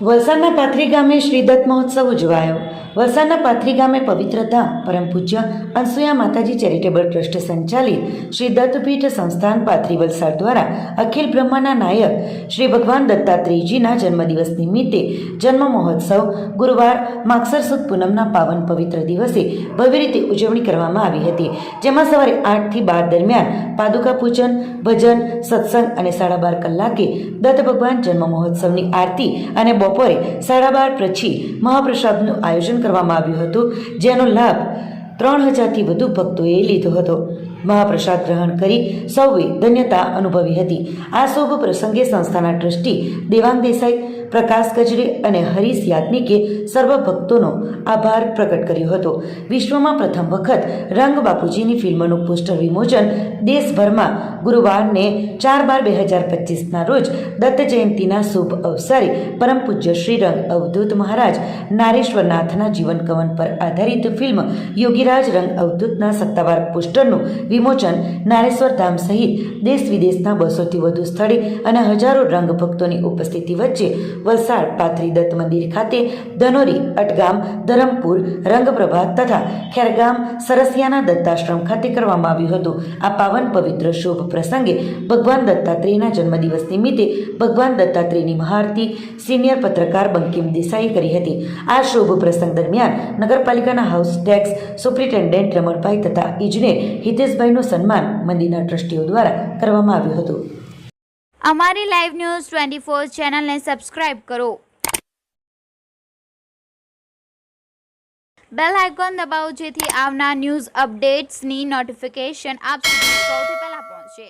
વલસાડના પાથરી ગામે શ્રી દત્ત મહોત્સવ ઉજવાયો. વલસાડના પાથરી ગામે પવિત્ર ધામ, પરમ પૂજ્ય અનસુયા માતાજી ચેરિટેબલ ટ્રસ્ટ સંચાલિત શ્રી દત્તપીઠ સંસ્થાન પાથરી વલસાડ દ્વારા અખિલ બ્રહ્માના નાયક શ્રી ભગવાન દત્તાત્રેયજીના જન્મદિવસ નિમિત્તે જન્મ મહોત્સવ ગુરુવાર માગસર સુદ પૂનમના પાવન પવિત્ર દિવસે ભવ્ય રીતે ઉજવણી કરવામાં આવી હતી, જેમાં સવારે આઠથી બાર દરમિયાન પાદુકા પૂજન, ભજન, સત્સંગ અને સાડા બાર કલાકે દત્ત ભગવાન જન્મ મહોત્સવની આરતી અને બપોરે સાડા બાર પછી મહાપ્રસાદનું આયોજન કરવામાં આવ્યું હતું જેનો લાભ ત્રણ હજારથી વધુ ભક્તોએ લીધો હતો. મહાપ્રસાદ ગ્રહણ કરી સૌએ ધન્યતા અનુભવી હતી. આ શુભ પ્રસંગે સંસ્થાના ટ્રસ્ટી દેવાંગ દેસાઈ, પ્રકાશ ગજરે અને હરીશ યાજ્ઞિકે સર્વ ભક્તોનો આભાર પ્રકટ કર્યો હતો. વિશ્વમાં પ્રથમ વખત રંગ બાપુજીની ફિલ્મનું પોસ્ટર વિમોચન દેશભરમાં ગુરુવારને ચાર બાર બે હજાર પચીસના રોજ દત્ત જયંતિના શુભ અવસરે પરમ પૂજ્ય શ્રી રંગ અવધૂત મહારાજ નારેશ્વરનાથના જીવન કવન પર આધારિત ફિલ્મ યોગીરાજ રંગ અવધૂતના સત્તાવાર પોસ્ટરનું વિમોચન નારેશ્વર ધામ સહિત દેશ વિદેશના બસોથી વધુ સ્થળે અને હજારો રંગ ભક્તોની ઉપસ્થિતિ વચ્ચે વલસાડ, પાથરી, દત્ત મંદિર ખાતે ધનોરી, અટગામ, ધરમપુર, રંગપ્રભા તથા ખેરગામ, સરસિયાના દત્તાશ્રમ ખાતે કરવામાં આવ્યું હતું. આ પાવન પવિત્ર શુભ પ્રસંગે ભગવાન દત્તાત્રેયના જન્મદિવસ નિમિત્તે ભગવાન દત્તાત્રેયની મહાઆરતી સિનિયર પત્રકાર બંકિમ દેસાઈ કરી હતી. આ શુભ પ્રસંગ દરમિયાન નગરપાલિકાના હાઉસ ટેક્સ સુપ્રિન્ટેન્ડન્ટ રમણભાઈ તથા ઇજનેર હિતેશભાઈનું સન્માન મંદિરના ટ્રસ્ટીઓ દ્વારા કરવામાં આવ્યું હતું. અમારી લાઈવ ન્યૂઝ ટ્વેન્ટી ફોર ચેનલને સબસ્ક્રાઇબ કરો. બેલ આઇકોન દબાવો જેથી આવનાર ન્યૂઝ અપડેટ્સની નોટિફિકેશન આપ સુધી સૌથી પહેલા પહોંચે.